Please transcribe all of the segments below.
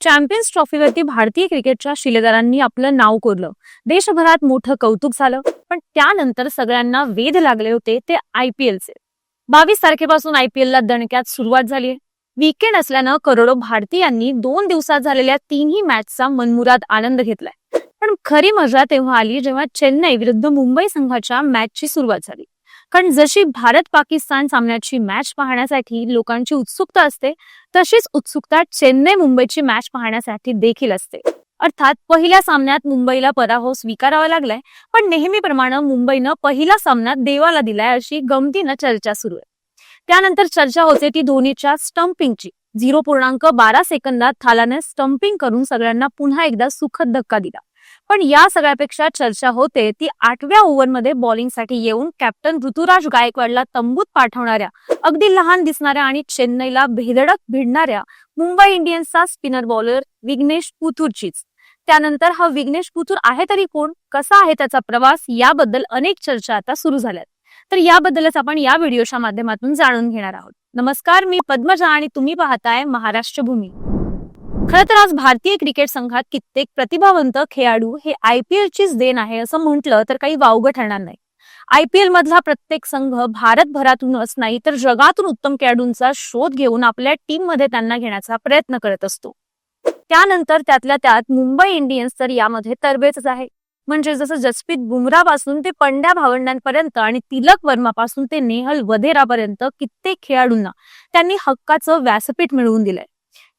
Champions ट्रॉफीवरती भारतीय क्रिकेटच्या शिलेदारांनी आपलं नाव कोरलं. देशभरात मोठं कौतुक झालं पण त्यानंतर सगळ्यांना वेध लागले होते ते आयपीएलचे बावीस तारखेपासून आयपीएलला दणक्यात सुरुवात झाली वीकेंड असल्यानं करोडो भारतीयांनी दोन दिवसात झालेल्या तीनही मॅचचा मनमुराद आनंद घेतलाय. पण खरी मजा तेव्हा आली जेव्हा चेन्नई विरुद्ध मुंबई संघाच्या मॅचची सुरुवात झाली. कारण जशी भारत पाकिस्तान सामन्याची मॅच पाहण्यासाठी लोकांची उत्सुकता असते तशीच उत्सुकता चेन्नई मुंबईची मॅच पाहण्यासाठी देखील असते. अर्थात पहिल्या सामन्यात मुंबईला पराभव स्वीकारावा लागलाय पण नेहमीप्रमाणे मुंबईनं पहिला सामना देवाला दिलाय अशी गमतीनं चर्चा सुरू आहे. त्यानंतर चर्चा होते ती धोनीच्या स्टम्पिंगची झिरो पूर्णांक बारा सेकंदात थालाने स्टम्पिंग करून सगळ्यांना पुन्हा एकदा सुखद धक्का दिला. पण या सगळ्यापेक्षा चर्चा होते ती आठव्या ओव्हरमध्ये बॉलिंगसाठी येऊन कॅप्टन ऋतुराज गायकवाडला तंबूत पाठवणाऱ्या अगदी लहान दिसणाऱ्या आणि चेन्नईला भेदडक भिडणाऱ्या मुंबई इंडियन्सचा स्पिनर बॉलर विघ्नेश पुथूरचीच. त्यानंतर हा विघ्नेश पुथूर आहे तरी कोण? कसा आहे त्याचा प्रवास? याबद्दल अनेक चर्चा आता सुरू झाल्यात. तर याबद्दलच आपण या व्हिडिओच्या माध्यमातून जाणून घेणार आहोत. नमस्कार मी पद्मजा आणि तुम्ही पाहताय महाराष्ट्र भूमी खरं तर आज भारतीय क्रिकेट संघात कित्येक प्रतिभावंत खेळाडू हे आयपीएल चीच देण आहे असं म्हटलं तर काही वावगं ठरणार नाही. आयपीएल मधला प्रत्येक संघ भारतभरातूनच नाही तर जगातून उत्तम खेळाडूंचा शोध घेऊन आपल्या टीममध्ये त्यांना घेण्याचा प्रयत्न करत असतो. त्यानंतर त्यातल्या त्यात मुंबई इंडियन्स तर यामध्ये तरबेजच आहे. म्हणजे जसं जसप्रीत बुमरा पासून ते पंड्या भावंडांपर्यंत आणि तिलक वर्मा पासून ते नेहल वधेरापर्यंत कित्येक खेळाडूंना त्यांनी हक्काचं व्यासपीठ मिळवून दिलंय.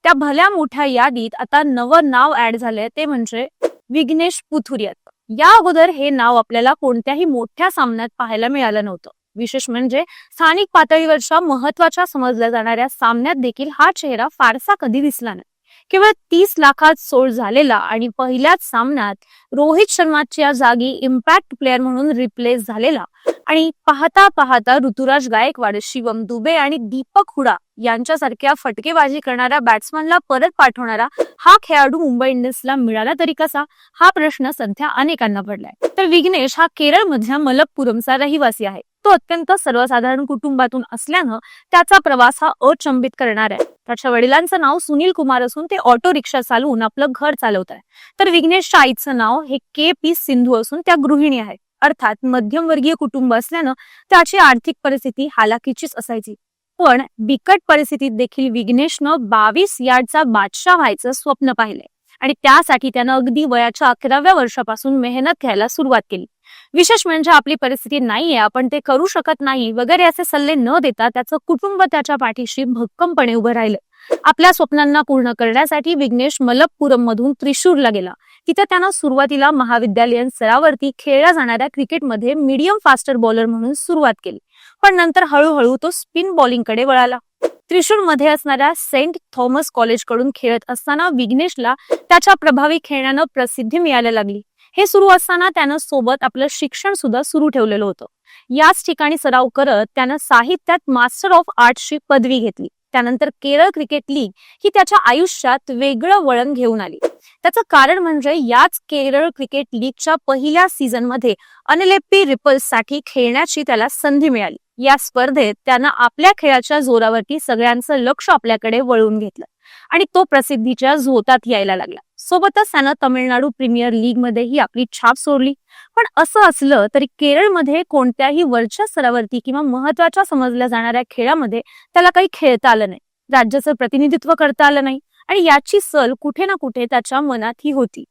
त्या भल्या मोठ्या यादीत आता नवं नाव ऍड झालंय ते म्हणजे विघ्नेश पुथुरियत या अगोदर हे नाव आपल्याला कोणत्याही मोठ्या सामन्यात पाहायला मिळालं नव्हतं. विशेष म्हणजे स्थानिक पातळीवरच्या महत्त्वाच्या समजल्या जाणाऱ्या सामन्यात देखील हा चेहरा फारसा कधी दिसला नाही. केवळ तीस लाखात सोड झालेला आणि पहिल्याच सामन्यात रोहित शर्माच्या जागी इम्पॅक्ट प्लेअर म्हणून रिप्लेस झालेला आणि पाहता पाहता ऋतुराज गायकवाड शिवम दुबे आणि दीपक हुडा यांच्यासारख्या फटकेबाजी करणाऱ्या बॅट्समनला परत पाठवणारा हा खेळाडू मुंबई इंडियन्सला मिळाला तरी कसा? हा प्रश्न सध्या अनेकांना पडलाय. तर विघ्नेश हा केरळमधल्या मलप्पुरमचा रहिवासी आहे. तो अत्यंत सर्वसाधारण कुटुंबातून असल्यानं त्याचा प्रवास हा अचंबित करणार आहे. त्याच्या वडिलांचं नाव सुनील कुमार असून ते ऑटो रिक्षा चालवून आपलं घर चालवत आहे तर विघ्नेशच्या आईचं नाव हे के पी सिंधू असून त्या गृहिणी आहेत. अर्थात मध्यमवर्गीय कुटुंब असल्यानं त्याची आर्थिक परिस्थिती हालाकीचीच असायची. पण बिकट परिस्थितीत देखील विघ्नेशनं बावीस यार्डचा बादशाह व्हायचं स्वप्न पाहिलंय. आणि त्यासाठी त्यानं अगदी वयाच्या अकराव्या वर्षापासून मेहनत घ्यायला सुरुवात केली. विशेष म्हणजे आपली परिस्थिती नाहीये आपण ते करू शकत नाही वगैरे असे सल्ले न देता त्याचं कुटुंब त्याच्या पाठीशी भक्कमपणे उभं राहिलं. आपल्या स्वप्नांना पूर्ण करण्यासाठी विघ्नेश मलप्पुरम मधून त्रिशूरला गेला. तिथे त्यानं सुरुवातीला महाविद्यालयीन स्तरावरती खेळल्या जाणाऱ्या क्रिकेटमध्ये मीडियम फास्टर बॉलर म्हणून सुरुवात केली. पण नंतर हळूहळू तो स्पिन बॉलिंगकडे वळाला. त्रिशूरमध्ये असणाऱ्या सेंट थॉमस कॉलेजकडून खेळत असताना विघ्नेशला त्याच्या प्रभावी खेळण्यानं प्रसिद्धी मिळायला लागली. हे सुरू असताना त्यानं सोबत आपलं शिक्षण सुद्धा सुरू ठेवलेलं होतं. याच ठिकाणी सराव करत त्यानं साहित्यात मास्टर ऑफ आर्ट्सची पदवी घेतली. त्यानंतर केरळ क्रिकेट लीग ही त्याच्या आयुष्यात वेगळं वळण घेऊन आली. त्याचं कारण म्हणजे याच केरळ क्रिकेट लीगच्या पहिल्या सीझनमध्ये अनलेप्पी रिपल्ससाठी खेळण्याची त्याला संधी मिळाली. या स्पर्धेत त्यानं आपल्या खेळाच्या जोरावरती सगळ्यांचं लक्ष आपल्याकडे वळवून घेतलं आणि तो प्रसिद्धीच्या झोतात यायला लागला. सोबतच त्यानं तमिळनाडू प्रीमियर लीग मध्येही आपली छाप सोडली. पण असं असलं तरी केरळमध्ये कोणत्याही वरच्या स्तरावरती किंवा महत्त्वाच्या समजल्या जाणाऱ्या खेळामध्ये त्याला काही खेळता आलं नाही. राज्याचं प्रतिनिधित्व करता आलं नाही आणि याची सल कुठे ना कुठे त्याच्या मनात ही होती.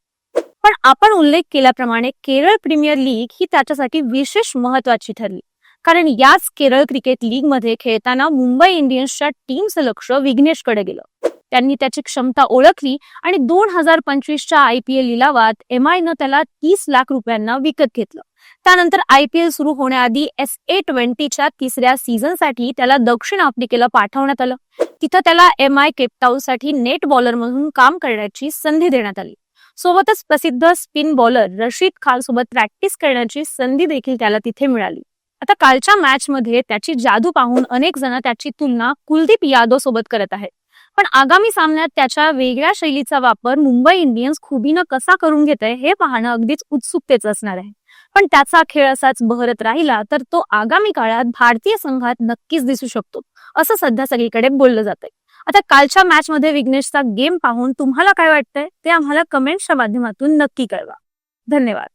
पण आपण उल्लेख केल्याप्रमाणे केरळ प्रीमियर लीग ही त्याच्यासाठी विशेष महत्वाची ठरली. कारण याच केरळ क्रिकेट लीगमध्ये खेळताना मुंबई इंडियन्सच्या टीमचं लक्ष विघ्नेशकडे गेलं. त्यांनी त्याची क्षमता ओळखली आणि दोन हजार पंचवीसच्या आयपीएल लिलावात एम आयनं त्याला तीस लाख रुपयांना विकत घेतलं. त्यानंतर आयपीएल सुरू होण्याआधी एस ए ट्वेंटीच्या तिसऱ्या सीझनसाठी त्याला दक्षिण आफ्रिकेला पाठवण्यात आलं. तिथं त्याला एम आय केपटाऊनसाठी नेट बॉलर म्हणून काम करण्याची संधी देण्यात आली. सोबतच प्रसिद्ध स्पिन बॉलर रशीद खान सोबत प्रॅक्टिस करण्याची संधी देखील त्याला तिथे मिळाली. आता कालच्या मॅच मध्ये त्याची जादू पाहून अनेक जण त्याची तुलना कुलदीप यादव सोबत करत आहेत. पण आगामी सामन्यात त्याच्या वेगळ्या शैलीचा वापर मुंबई इंडियन्स खुबीनं कसा करून घेत आहे हे पाहणं अगदीच उत्सुकतेच असणार आहे. पण त्याचा खेळ असाच बहरत राहिला तर तो आगामी काळात भारतीय संघात नक्कीच दिसू शकतो असं सध्या सगळीकडे बोललं जातंय. आता कालच्या मॅच मध्ये विघ्नेशचा गेम पाहून तुम्हाला काय वाटतंय ते आम्हाला कमेंट्सच्या माध्यमातून नक्की कळवा. धन्यवाद.